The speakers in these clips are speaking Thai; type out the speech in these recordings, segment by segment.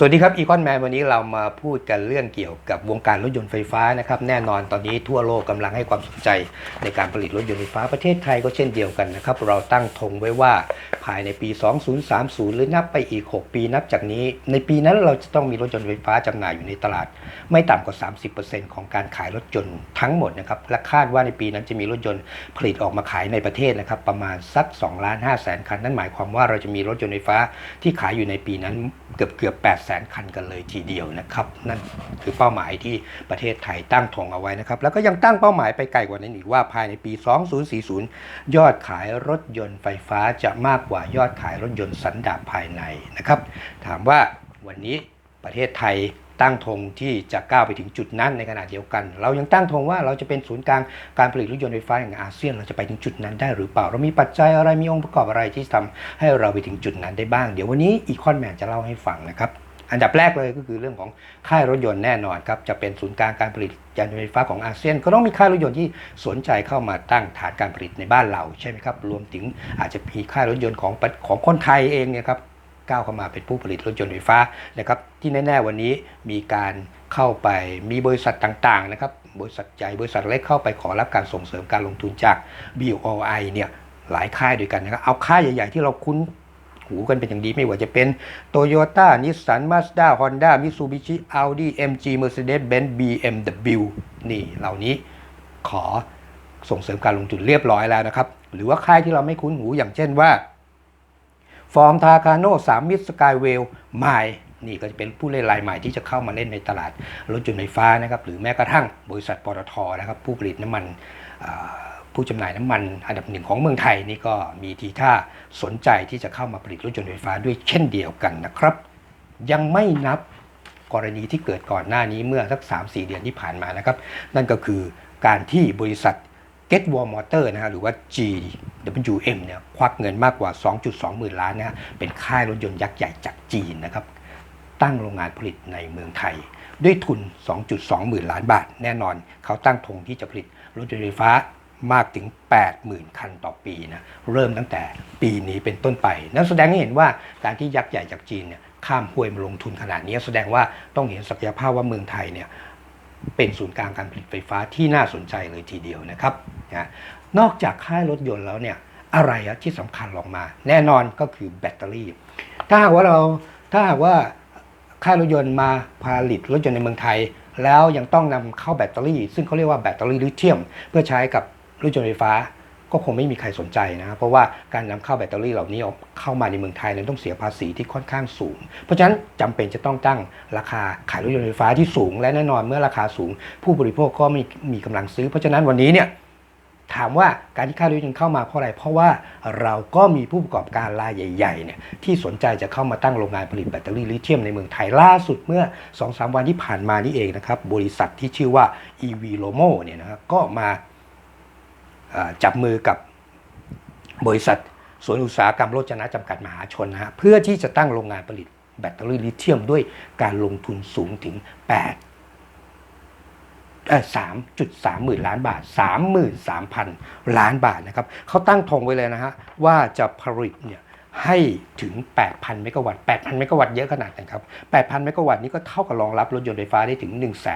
สวัสดีครับอีคอนแมนวันนี้เรามาพูดกันเรื่องเกี่ยวกับวงการรถยนต์ไฟฟ้านะครับแน่นอนตอนนี้ทั่วโลกกำลังให้ความสนใจในการผลิตรถยนต์ไฟฟ้าประเทศไทยก็เช่นเดียวกันนะครับเราตั้งธงไว้ว่า ภายในปี 2030 หรือนับไปอีก 6 ปีนับจากนี้ ในปีนั้นเราจะต้องมีรถยนต์ไฟฟ้าจำหน่ายอยู่ในตลาด ไม่ต่ำกว่า 30%ของการขายรถยนต์ทั้งหมดนะครับและคาดว่าในปีนั้นจะมีรถยนต์ผลิตออกมาขายในประเทศนะครับประมาณสัก2ล้าน5แสนคัน นั่นหมายความว่าเราจะมีรถยนต์ไฟฟ้าที่ขายอยู่ในปีนั้นเกือบเกือบ8แสนคันกันเลยทีเดียวนะครับนั่นคือเป้าหมายที่ประเทศไทยตั้งธงเอาไว้นะครับแล้วก็ยังตั้งเป้าหมายไปไกลกว่านั้นอีกว่าภายในปี 2040 ยอดขายรถยนต์ไฟฟ้าจะมากกว่ายอดขายรถยนต์สันดาปภายในนะครับ ถามว่าวันนี้ประเทศไทยตั้งธงที่จะก้าวไปถึงจุดนั้นในขณะเดียวกัน เรายังตั้งธงว่าเราจะเป็นศูนย์กลางการผลิตรถยนต์ไฟฟ้าแห่งอาเซียน เราจะไปถึงจุดนั้นได้หรือเปล่า เรามีปัจจัยอะไรมีองค์ประกอบอะไรที่ทำให้เราไปถึงจุดนั้นได้บ้าง เดี๋ยววันนี้อีคอนแมนจะเล่าให้ฟังนะครับ อันดับแรกเลยก็คือเรื่องของค่ายรถยนต์แน่นอนครับจะเป็นศูนย์กลางการผลิตยานยนต์ไฟฟ้าของอาเซียน ก็ต้องมีค่ายรถยนต์ที่สนใจเข้ามาตั้งฐานการผลิตในบ้านเราใช่ไหมครับรวมถึงอาจจะมีค่ายรถยนต์ของของคนไทยเองเนี่ยครับก้าวเข้ามาเป็นผู้ผลิตรถยนต์ไฟฟ้านะครับที่แน่ ๆ วันนี้มีการเข้าไปมีบริษัทต่างๆนะครับบริษัทใหญ่บริษัทเล็กเข้าไปขอรับการส่งเสริมการลงทุนจาก BOI เนี่ยหลายค่ายด้วยกันนะครับเอาค่ายใหญ่ ๆ ที่เราคุ้น หูกันเป็นอย่างดีไม่ว่าจะเป็น Toyota Nissan Mazda Honda Mitsubishi Audi MG Mercedes-Benz BMW นี่เหล่านี้ขอส่งเสริมการลงทุนเรียบร้อยแล้วนะครับ หรือว่าค่ายที่เราไม่คุ้นหูอย่างเช่นว่า ฟอร์มทาคาโน่สามมิตรสกายเวลไมนี่ก็จะเป็นผู้เล่นรายใหม่ที่จะเข้ามาเล่นในตลาดรถยนต์ไฟฟ้านะครับ หรือแม้กระทั่งบริษัทปตทนะครับผู้ผลิตน้ำมัน ผู้จำหน่ายน้ำมันอันดับหนึ่งของเมืองไทยนี่ก็มีทีท่าสนใจที่จะเข้ามาผลิตรถยนต์ไฟฟ้าด้วยเช่นเดียวกันนะครับ ยังไม่นับกรณีที่เกิดก่อนหน้านี้เมื่อสัก 3-4 เดือนที่ผ่านมานะครับ นั่นก็คือการที่บริษัท Get War Motor นะฮะหรือว่า GWM เนี่ยควักเงินมากกว่า 2.2 หมื่นล้านนะฮะเป็นค่ายรถยนต์ยักษ์ใหญ่จากจีนนะครับ ตั้งโรงงานผลิตในเมืองไทย ด้วยทุน 2.2 หมื่นล้านบาท แน่นอนเขาตั้งธงที่จะผลิตรถยนต์ไฟฟ้า มากถึง 80,000 คันต่อปีนะเริ่มตั้งแต่ปีนี้เป็นต้นไปนั่นแสดงให้เห็นว่าการที่ยักษ์ใหญ่จากจีนเนี่ยข้ามห้วยมาลงทุนขนาดนี้แสดงว่าต้องเห็นศักยภาพว่าเมืองไทยเนี่ยเป็นศูนย์กลางการผลิตไฟฟ้าที่น่าสนใจเลยทีเดียวนะครับนะนอกจากค่ายรถยนต์แล้วเนี่ยอะไรที่สำคัญลงมา แน่นอนก็คือแบตเตอรี่ ถ้าหากว่าเราถ้าหากว่าค่ายรถยนต์มาผลิตรถยนต์ในเมืองไทย แล้วยังต้องนำเข้าแบตเตอรี่ ซึ่งเขาเรียกว่าแบตเตอรี่ลิเธียม เพื่อใช้กับ รถยนต์ไฟฟ้าก็คงไม่มีใครสนใจนะครับเพราะว่าการนำเข้าแบตเตอรี่เหล่านี้เอาเข้ามาในเมืองไทยนั้นต้องเสียภาษีที่ค่อนข้างสูง เพราะฉะนั้นจำเป็นจะต้องตั้งราคาขายรถยนต์ไฟฟ้าที่สูง และแน่นอนเมื่อราคาสูง ผู้บริโภคก็ไม่มีกำลังซื้อ เพราะฉะนั้นวันนี้เนี่ยถามว่าการที่ค่ารถยนต์เข้ามาเพราะอะไรเพราะว่าเราก็มีผู้ประกอบการรายใหญ่ๆเนี่ยที่สนใจจะเข้ามาตั้งโรงงานผลิตแบตเตอรี่ลิเธียมในเมืองไทยล่าสุดเมื่อ 2-3 วันที่ผ่านมานี่เองนะครับบริษัทที่ชื่อว่า EV Lomo เนี่ยนะครับก็มา จับมือกับบริษัทสวนอุตสาหกรรมโรจนะจำกัดมหาชนนะฮะเพื่อที่จะตั้งโรงงานผลิตแบตเตอรี่ลิเธียมด้วยการลงทุนสูงถึง 8สามจุดสามหมื่นล้านบาทสามหมื่นสามพันล้านบาทนะครับเขาตั้งทงไว้เลยนะฮะว่าจะผลิตเนี่ย ให้ถึง 8,000 เมกะวัตต์ 8,000 เมกะวัตต์เยอะขนาดไหนครับ 8,000 เมกะวัตต์นี่ก็เท่ากับรองรับรถยนต์ไฟฟ้าได้ถึง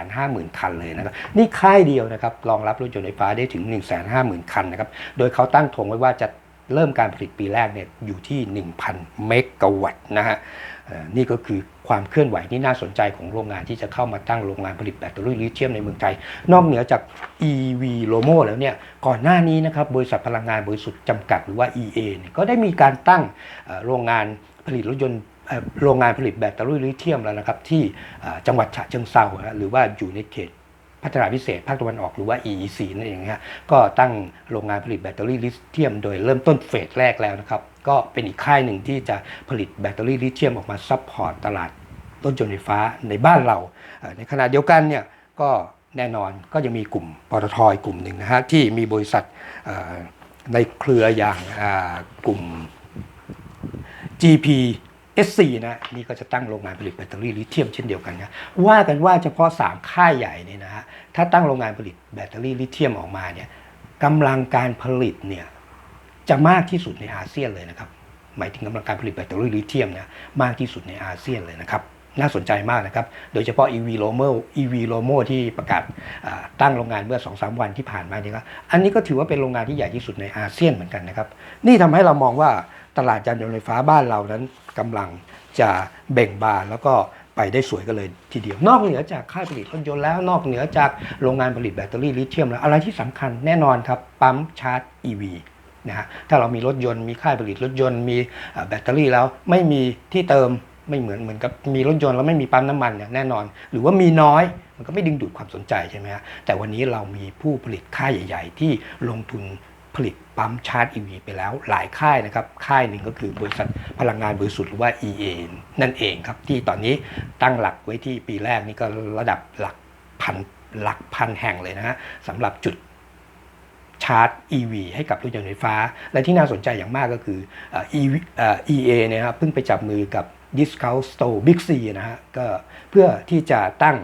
150,000 คันเลยนะครับ นี่ค่ายเดียวนะครับรองรับรถยนต์ไฟฟ้าได้ถึง 150,000 คันนะครับ โดยเขาตั้งธงไว้ว่าจะ เริ่มการผลิตปีแรกเนี่ยอยู่ที่ 1,000 เมกะวัตต์นะฮะนี่ก็คือความเคลื่อนไหวที่น่าสนใจของโรงงานที่จะเข้ามาตั้งโรงงานผลิตแบตเตอรี่ลิเธียมในเมืองไทย นอกเหนือจาก EV Lomo แล้วเนี่ยก่อนหน้านี้นะครับบริษัทพลังงานบริสุทธิ์จำกัดหรือว่า EA ก็ได้มีการตั้งโรงงานผลิตรถยนต์โรงงานผลิตแบตเตอรี่ลิเธียมแล้วนะครับที่จังหวัดฉะเชิงเซาหรือว่าอยู่ในเขต พัฒนาพิเศษภาคตะวันออกหรือว่า EEC นั่นเองฮะก็ตั้งโรงงานผลิตแบตเตอรี่ลิเธียม โดยเริ่มต้นเฟสแรกแล้วนะครับก็เป็นอีกค่ายหนึ่งที่จะผลิตแบตเตอรี่ลิเธียมออกมาซัพพอร์ตตลาดรถยนต์ไฟฟ้าในบ้านเรา ในขณะเดียวกันเนี่ยก็แน่นอนก็ยังมีกลุ่มปตทอีกลุ่มหนึ่งนะฮะที่มีบริษัทในเครืออย่างกลุ่ม GP S4 นะนี่ก็จะตั้งโรงงานผลิตแบตเตอรี่ลิเธียมเช่นเดียวกันนะว่ากันว่าเฉพาะ 3 ค่ายใหญ่เนี่ยนะฮะถ้าตั้งโรงงานผลิตแบตเตอรี่ลิเธียมออกมาเนี่ยกำลังการผลิตเนี่ยจะมากที่สุดในอาเซียนเลยนะครับหมายถึงกำลังการผลิตแบตเตอรี่ลิเธียมนะมากที่สุดในอาเซียนเลยนะครับน่าสนใจมากนะครับ โดยเฉพาะ EV Lomo EV Lomo ที่ประกาศตั้งโรงงานเมื่อ 2-3 วันที่ผ่านมานี่ก็อันนี้ก็ถือว่าเป็นโรงงานที่ใหญ่ที่สุดในอาเซียนเหมือนกันนะครับ นี่ทำให้เรามองว่า ตลาดยานยนต์ไฟฟ้าบ้านเรานั้นกำลังจะเบ่งบานแล้วก็ไปได้สวยกันเลยทีเดียวนอกเหนือจากค่ายผลิตรถยนต์แล้วนอกเหนือจากโรงงานผลิตแบตเตอรี่ลิเธียมแล้วอะไรที่สำคัญแน่นอนครับปั๊มชาร์จ EV นะฮะถ้าเรามีรถยนต์มีค่ายผลิตรถยนต์มีแบตเตอรี่แล้วไม่มีที่เติมไม่เหมือนเหมือนกับมีรถยนต์แล้วไม่มีปั๊มน้ำมันเนี่ยแน่นอน หรือว่ามีน้อยมันก็ไม่ดึงดูดความสนใจใช่ไหมฮะแต่วันนี้เรามีผู้ผลิตค่ายใหญ่ ๆ ที่ลงทุน ผลิตปั๊มชาร์จ EV ไปแล้วหลายค่ายนะครับ ค่ายหนึ่งก็คือบริษัทพลังงานบริสุทธิ์หรือว่า EA นั่นเองครับ ที่ตอนนี้ตั้งหลักไว้ที่ปีแรกนี่ก็ระดับหลักพันหลักพันแห่งเลยนะฮะสำหรับจุดชาร์จ EV ให้กับรถยนต์ไฟฟ้า และที่น่าสนใจอย่างมากก็คือเอ่อ EV เอ่อ EA เนี่ยครับเพิ่งไปจับมือกับ Discount Store Big C นะฮะก็เพื่อที่จะตั้ง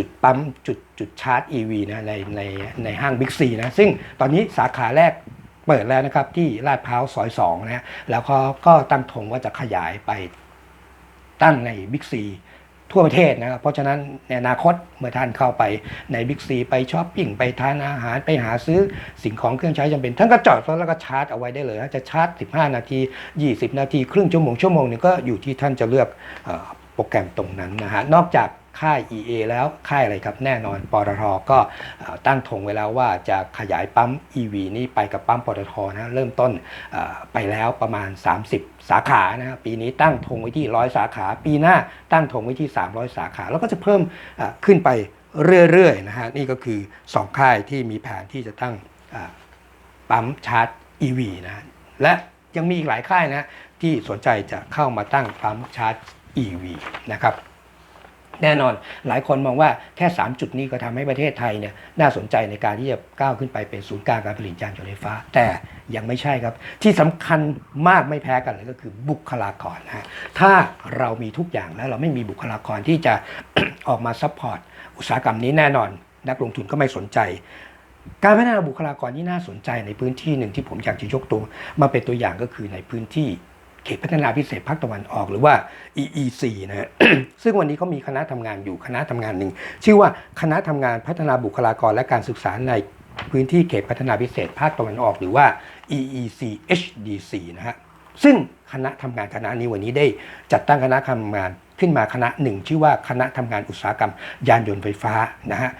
จุดปั๊มจุดจุดชาร์จ EV นะในในในห้าง Big C นะซึ่งตอนนี้สาขาแรกเปิดแล้วนะครับที่ลาดพร้าวซอย2นะฮะแล้วก็ก็ตั้งธงว่าจะขยายไปตั้งใน Big C ทั่วประเทศนะครับเพราะฉะนั้นในอนาคตเมื่อท่านเข้าไปในบิ๊กซีไปช้อปปิ้งไปทานอาหารไปหาซื้อสิ่งของเครื่องใช้จำเป็น ท่านก็จอดรถแล้วก็ชาร์จเอาไว้ได้เลยนะจะชาร์จ 15 นาที 20 นาที ครึ่งชั่วโมงชั่วโมงนึงก็อยู่ที่ท่านจะเลือกโปรแกรมตรงนั้นนะฮะนอกจาก ค่าย EA แล้วค่ายอะไรครับแน่นอนปตทก็ตั้งธงไว้แล้วว่าจะขยายปั๊ม EV นี้ไปกับปั๊มปตทนะเริ่มต้นไปแล้วประมาณ 30 สาขานะครับปีนี้ตั้งธงไว้ที่ 100 สาขา ปีหน้าตั้งธงไว้ที่ 300 สาขา แล้วก็จะเพิ่มขึ้นไปเรื่อยๆนะฮะนี่ก็คือ 2 ค่ายที่มีแผนที่จะตั้งปั๊มชาร์จ EV นะและยังมีอีกหลายค่ายนะที่สนใจจะเข้ามาตั้งปั๊มชาร์จ EV นะครับ แน่นอน หลายคนมองว่าแค่ 3 จุดนี้ก็ทำให้ประเทศไทยเนี่ยน่าสนใจในการที่จะก้าวขึ้นไปเป็นศูนย์กลางการผลิตยานยนต์ไฟฟ้า แต่ยังไม่ใช่ครับ ที่สำคัญมากไม่แพ้กันเลยก็คือบุคลากรนะฮะถ้าเรามีทุกอย่างแล้วเราไม่มีบุคลากรที่จะออกมาซัพพอร์ตอุตสาหกรรมนี้แน่นอน นักลงทุนก็ไม่สนใจการพัฒนาบุคลากรที่น่าสนใจในพื้นที่หนึ่งที่ผมอยากจะยกตัวมาเป็นตัวอย่างก็คือในพื้นที่ เขตพัฒนาพิเศษภาคตะวันออกหรือว่า EEC นะฮะซึ่งวันนี้เขามีคณะทำงานอยู่คณะทำงานหนึ่งชื่อว่าคณะทำงานพัฒนาบุคลากรและการศึกษาในพื้นที่เขตพัฒนาพิเศษภาคตะวันออกหรือว่า EEC HDC นะฮะซึ่งคณะทำงานคณะนี้วันนี้ได้จัดตั้งคณะทำงานขึ้นมาคณะหนึ่งชื่อว่าคณะทำงานอุตสาหกรรม ยานยนต์ไฟฟ้านะฮะ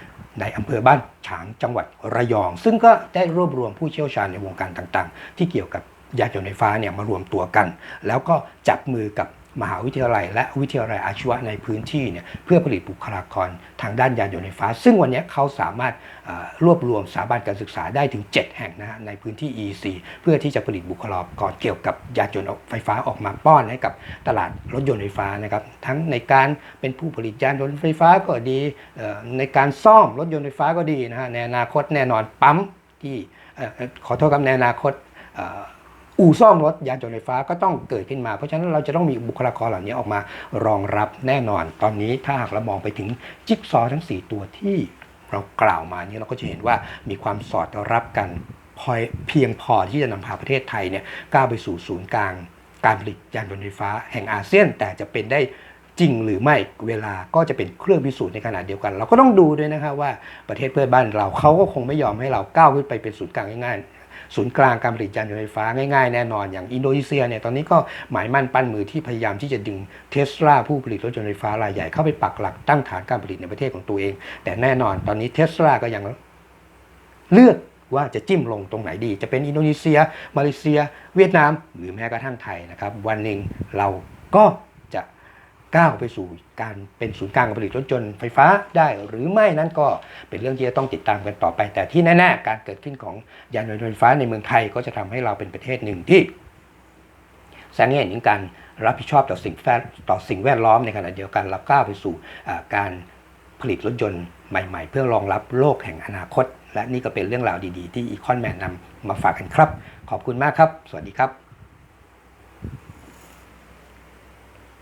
ในอำเภอบ้านฉางจังหวัดระยอง ซึ่งก็ได้รวบรวมผู้เชี่ยวชาญในวงการต่างๆ ที่เกี่ยวกับ ยานยนต์ไฟฟ้าเนี่ยมารวมตัวกัน แล้วก็จับมือกับมหาวิทยาลัย และวิทยาลัยอาชีวะในพื้นที่เนี่ยเพื่อผลิตบุคลากรทางด้านยานยนต์ไฟฟ้า ซึ่งวันนี้เขาสามารถรวบรวมสถาบันการศึกษาได้ถึง 7 แห่งนะฮะในพื้นที่ EC เพื่อที่จะผลิตบุคลากรเกี่ยวกับยานยนต์ไฟฟ้าออกมาป้อนให้กับตลาดรถยนต์ไฟฟ้านะครับทั้งในการเป็นผู้ผลิตยานยนต์ไฟฟ้าก็ดีในการซ่อมรถยนต์ไฟฟ้าก็ดีนะฮะในอนาคตแน่นอนปั๊มที่ขอโทษครับในอนาคต อู่ซ่อมรถยานยนต์ไฟฟ้าก็ต้องเกิดขึ้นมา เพราะฉะนั้นเราจะต้องมีบุคลากรเหล่านี้ออกมารองรับแน่นอน ตอนนี้ถ้าหากเรามองไปถึงจิ๊กซอว์ทั้ง 4 ตัวที่เรากล่าวมานี้เราก็จะเห็นว่ามีความสอดรับกันพอเพียงพอที่จะนำพาประเทศไทยเนี่ยก้าวไปสู่ศูนย์กลาง การผลิตยานยนต์ไฟฟ้าแห่งอาเซียน แต่จะเป็นได้จริงหรือไม่เวลาก็จะเป็นเครื่องพิสูจน์ในขณะเดียวกัน เราก็ต้องดูด้วยนะครับว่าประเทศเพื่อนบ้านเราเขาก็คงไม่ยอมให้เราก้าวขึ้นไปเป็นศูนย์กลางง่าย ศูนย์กลางการผลิตยานยนต์ไฟฟ้าง่ายๆแน่นอนอย่างอินโดนีเซียเนี่ยตอนนี้ก็หมายมั่นปั้นมือที่พยายามที่จะดึงเทสลาผู้ผลิตรถยนต์ไฟฟ้ารายใหญ่เข้าไปปักหลักตั้งฐานการผลิตในประเทศของตัวเอง แต่แน่นอนตอนนี้เทสลาก็ยังเลือกว่าจะจิ้มลงตรงไหนดี จะเป็นอินโดนีเซีย มาเลเซีย เวียดนาม หรือแม้กระทั่งไทยนะครับ วันหนึ่งเราก็ ก้าวไปสู่การเป็นศูนย์กลางการผลิตรถยนต์ไฟฟ้าได้หรือไม่นั้นก็เป็นเรื่องที่จะต้องติดตามกันต่อไป แต่ที่แน่ๆการเกิดขึ้นของยานยนต์ไฟฟ้าในเมืองไทยก็จะทำให้เราเป็นประเทศหนึ่งที่แสดงเห็นถึงการรับผิดชอบต่อสิ่งแวดต่อสิ่งแวดล้อมในขณะเดียวกันเราก้าวไปสู่การผลิตรถยนต์ใหม่ ๆ เพื่อรองรับโลกแห่งอนาคต และนี่ก็เป็นเรื่องราวดีๆ ที่อีคอนแมนนำมาฝากกันครับ ขอบคุณมากครับ สวัสดีครับ